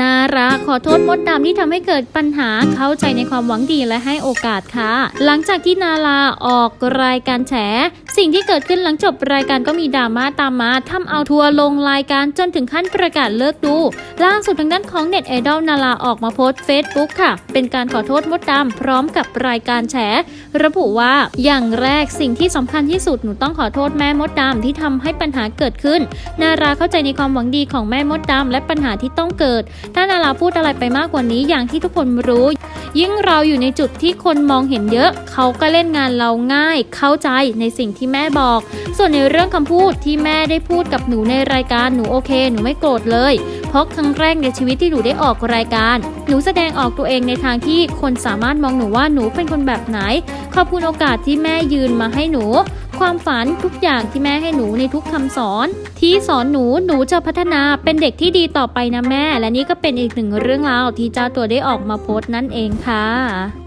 นาราขอโทษมดดำที่ทำให้เกิดปัญหาเข้าใจในความหวังดีและให้โอกาสค่ะ หลังจากที่นาราออกรายการแฉ สิ่งที่เกิดขึ้นหลังจบรายการก็มีดราม่าตามมาทำเอาทัวร์ลงรายการจนถึงขั้นประกาศเลิกดู ล่าสุดทางด้านของเน็ตไอดอลนาราออกมาโพสต์เฟซบุ๊กค่ะ เป็นการขอโทษมดดำพร้อมกับรายการแฉ ระบุว่าอย่างแรกสิ่งที่สำคัญที่สุดหนูต้องขอโทษแม่มดดำที่ทำให้ปัญหาเกิดขึ้น นาราเข้าใจในความหวังดีของแม่มดดำและปัญหาที่ต้องเกิดถ้านาราพูดอะไรไปมากกว่านี้อย่างที่ทุกคนรู้ ยิ่งเราอยู่ในจุดที่คนมองเห็นเยอะ เขาก็เล่นงานเราง่าย เข้าใจในสิ่งที่แม่บอก ส่วนในเรื่องคำพูดที่แม่ได้พูดกับหนูในรายการหนูโอเค หนูไม่โกรธเลย เพราะครั้งแรกในชีวิตที่หนูได้ออกรายการ หนูแสดงออกตัวเองในทางที่คนสามารถมองหนูว่าหนูเป็นคนแบบไหนขอบคุณโอกาสที่แม่ยืนมาให้หนู ความฝันทุกอย่างที่แม่ให้หนูในทุกคำสอน ที่สอนหนูหนูจะพัฒนาเป็นเด็กที่ดีต่อไปนะแม่ และนี่ก็เป็นอีกหนึ่งเรื่องราวที่เจ้าตัวได้ออกมาโพสต์นั่นเองค่ะ